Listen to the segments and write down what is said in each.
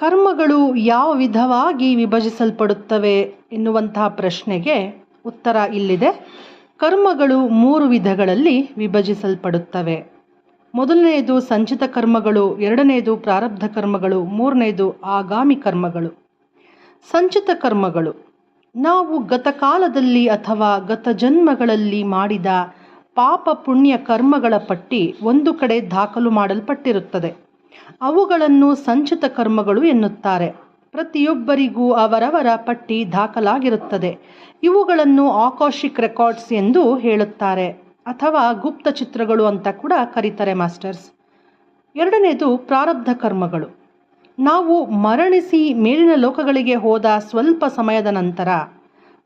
ಕರ್ಮಗಳು ಯಾವ ವಿಧವಾಗಿ ವಿಭಜಿಸಲ್ಪಡುತ್ತವೆ ಎನ್ನುವಂತಹ ಪ್ರಶ್ನೆಗೆ ಉತ್ತರ ಇಲ್ಲಿದೆ. ಕರ್ಮಗಳು ಮೂರು ವಿಧಗಳಲ್ಲಿ ವಿಭಜಿಸಲ್ಪಡುತ್ತವೆ. ಮೊದಲನೆಯದು ಸಂಚಿತ ಕರ್ಮಗಳು, ಎರಡನೆಯದು ಪ್ರಾರಬ್ಧ ಕರ್ಮಗಳು, ಮೂರನೆಯದು ಆಗಾಮಿ ಕರ್ಮಗಳು. ಸಂಚಿತ ಕರ್ಮಗಳು. ನಾವು ಗತಕಾಲದಲ್ಲಿ ಅಥವಾ ಗತ ಜನ್ಮಗಳಲ್ಲಿ ಮಾಡಿದ ಪಾಪ ಪುಣ್ಯ ಕರ್ಮಗಳ ಪಟ್ಟಿ ಒಂದು ಕಡೆ ದಾಖಲು ಮಾಡಲ್ಪಟ್ಟಿರುತ್ತದೆ. ಅವುಗಳನ್ನು ಸಂಚಿತ ಕರ್ಮಗಳು ಎನ್ನುತ್ತಾರೆ. ಪ್ರತಿಯೊಬ್ಬರಿಗೂ ಅವರವರ ಪಟ್ಟಿ ದಾಖಲಾಗಿರುತ್ತದೆ. ಇವುಗಳನ್ನು ಆಕಾಶಿಕ್ ರೆಕಾರ್ಡ್ಸ್ ಎಂದು ಹೇಳುತ್ತಾರೆ. ಅಥವಾ ಗುಪ್ತ ಚಿತ್ರಗಳು ಅಂತ ಕೂಡ ಕರೀತಾರೆ ಮಾಸ್ಟರ್ಸ್. ಎರಡನೇದು ಪ್ರಾರಬ್ಧ ಕರ್ಮಗಳು. ನಾವು ಮರಣಿಸಿ ಮೇಲಿನ ಲೋಕಗಳಿಗೆ ಹೋದ ಸ್ವಲ್ಪ ಸಮಯದ ನಂತರ,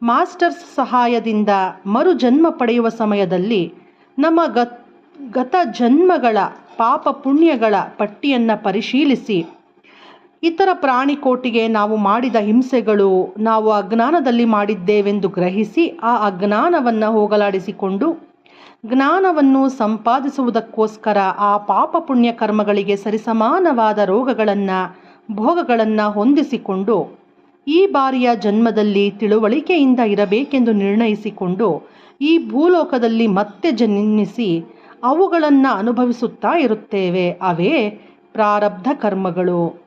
ಮಾಸ್ಟರ್ಸ್ ಸಹಾಯದಿಂದ ಮರುಜನ್ಮ ಪಡೆಯುವ ಸಮಯದಲ್ಲಿ ನಮ್ಮ ಗತ್ ಗತ ಜನ್ಮಗಳ ಪಾಪ ಪುಣ್ಯಗಳ ಪಟ್ಟಿಯನ್ನು ಪರಿಶೀಲಿಸಿ. ಇತರ ಪ್ರಾಣಿಕೋಟಿಗೆ ನಾವು ಮಾಡಿದ ಹಿಂಸೆಗಳು ನಾವು ಅಜ್ಞಾನದಲ್ಲಿ ಮಾಡಿದ್ದೇವೆಂದು ಗ್ರಹಿಸಿ ಆ ಅಜ್ಞಾನವನ್ನು ಹೋಗಲಾಡಿಸಿಕೊಂಡು ಜ್ಞಾನವನ್ನು ಸಂಪಾದಿಸುವುದಕ್ಕೋಸ್ಕರ ಆ ಪಾಪ ಪುಣ್ಯ ಕರ್ಮಗಳಿಗೆ ಸರಿಸಮಾನವಾದ ರೋಗಗಳನ್ನು, ಭೋಗಗಳನ್ನು ಹೊಂದಿಸಿಕೊಂಡು ಈ ಬಾರಿಯ ಜನ್ಮದಲ್ಲಿ ತಿಳುವಳಿಕೆಯಿಂದ ಇರಬೇಕೆಂದು ನಿರ್ಣಯಿಸಿಕೊಂಡು ಈ ಭೂಲೋಕದಲ್ಲಿ ಮತ್ತೆ ಜನ್ಮಿಸಿ ಅವುಗಳನ್ನು ಅನುಭವಿಸುತ್ತಾ ಇರುತ್ತೇವೆ. ಅವೇ ಪ್ರಾರಬ್ಧ ಕರ್ಮಗಳು.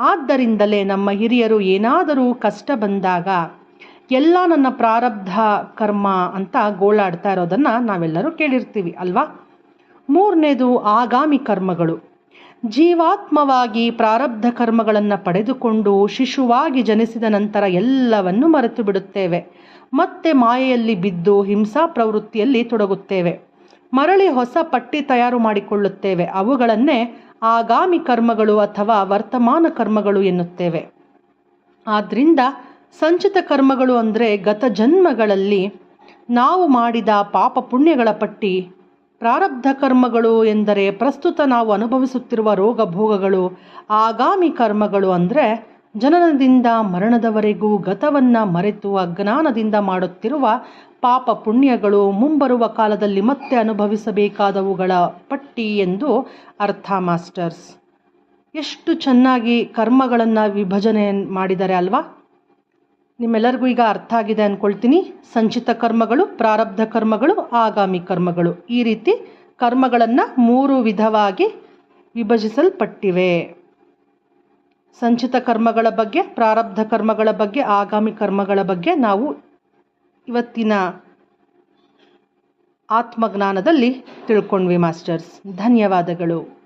ಆದ್ದರಿಂದಲೇ ನಮ್ಮ ಹಿರಿಯರು ಏನಾದರೂ ಕಷ್ಟ ಬಂದಾಗ ಎಲ್ಲ ನನ್ನ ಪ್ರಾರಬ್ಧ ಕರ್ಮ ಅಂತ ಗೋಳಾಡ್ತಾ ಇರೋದನ್ನು ನಾವೆಲ್ಲರೂ ಕೇಳಿರ್ತೀವಿ, ಅಲ್ವಾ? ಮೂರನೇದು ಆಗಾಮಿ ಕರ್ಮಗಳು. ಜೀವಾತ್ಮವಾಗಿ ಪ್ರಾರಬ್ಧ ಕರ್ಮಗಳನ್ನು ಪಡೆದುಕೊಂಡು ಶಿಶುವಾಗಿ ಜನಿಸಿದ ನಂತರ ಎಲ್ಲವನ್ನು ಮರೆತು ಬಿಡುತ್ತೇವೆ. ಮತ್ತೆ ಮಾಯೆಯಲ್ಲಿ ಬಿದ್ದು ಹಿಂಸಾ ಪ್ರವೃತ್ತಿಯಲ್ಲಿ ತೊಡಗುತ್ತೇವೆ. ಮರಳಿ ಹೊಸ ಪಟ್ಟಿ ತಯಾರು ಮಾಡಿಕೊಳ್ಳುತ್ತೇವೆ. ಅವುಗಳನ್ನೇ ಆಗಾಮಿ ಕರ್ಮಗಳು ಅಥವಾ ವರ್ತಮಾನ ಕರ್ಮಗಳು ಎನ್ನುತ್ತೇವೆ. ಆದ್ದರಿಂದ ಸಂಚಿತ ಕರ್ಮಗಳು ಅಂದರೆ ಗತ ಜನ್ಮಗಳಲ್ಲಿ ನಾವು ಮಾಡಿದ ಪಾಪ ಪುಣ್ಯಗಳ ಪಟ್ಟಿ, ಪ್ರಾರಬ್ಧ ಕರ್ಮಗಳು ಎಂದರೆ ಪ್ರಸ್ತುತ ನಾವು ಅನುಭವಿಸುತ್ತಿರುವ ರೋಗ ಭೋಗಗಳು, ಆಗಾಮಿ ಕರ್ಮಗಳು ಅಂದರೆ ಜನನದಿಂದ ಮರಣದವರೆಗೂ ಗತವನ್ನು ಮರೆತು ಅಜ್ಞಾನದಿಂದ ಮಾಡುತ್ತಿರುವ ಪಾಪ ಪುಣ್ಯಗಳು ಮುಂಬರುವ ಕಾಲದಲ್ಲಿ ಮತ್ತೆ ಅನುಭವಿಸಬೇಕಾದವುಗಳ ಪಟ್ಟಿ ಎಂದು ಅರ್ಥ ಮಾಸ್ಟರ್ಸ್. ಎಷ್ಟು ಚೆನ್ನಾಗಿ ಕರ್ಮಗಳನ್ನು ವಿಭಜನೆ ಮಾಡಿದ್ದಾರೆ ಅಲ್ವಾ? ನಿಮ್ಮೆಲ್ಲರಿಗೂ ಈಗ ಅರ್ಥ ಆಗಿದೆ ಅಂದ್ಕೊಳ್ತೀನಿ ಸಂಚಿತ ಕರ್ಮಗಳು, ಪ್ರಾರಬ್ಧ ಕರ್ಮಗಳು, ಆಗಾಮಿ ಕರ್ಮಗಳು ಈ ರೀತಿ ಕರ್ಮಗಳನ್ನು ಮೂರು ವಿಧವಾಗಿ ವಿಭಜಿಸಲ್ಪಟ್ಟಿವೆ. ಸಂಚಿತ ಕರ್ಮಗಳ ಬಗ್ಗೆ, ಪ್ರಾರಬ್ಧ ಕರ್ಮಗಳ ಬಗ್ಗೆ, ಆಗಾಮಿ ಕರ್ಮಗಳ ಬಗ್ಗೆ ನಾವು ಇವತ್ತಿನ ಆತ್ಮಜ್ಞಾನದಲ್ಲಿ ತಿಳ್ಕೊಂಡ್ವಿ, ಮಾಸ್ಟರ್ಸ್. ಧನ್ಯವಾದಗಳು.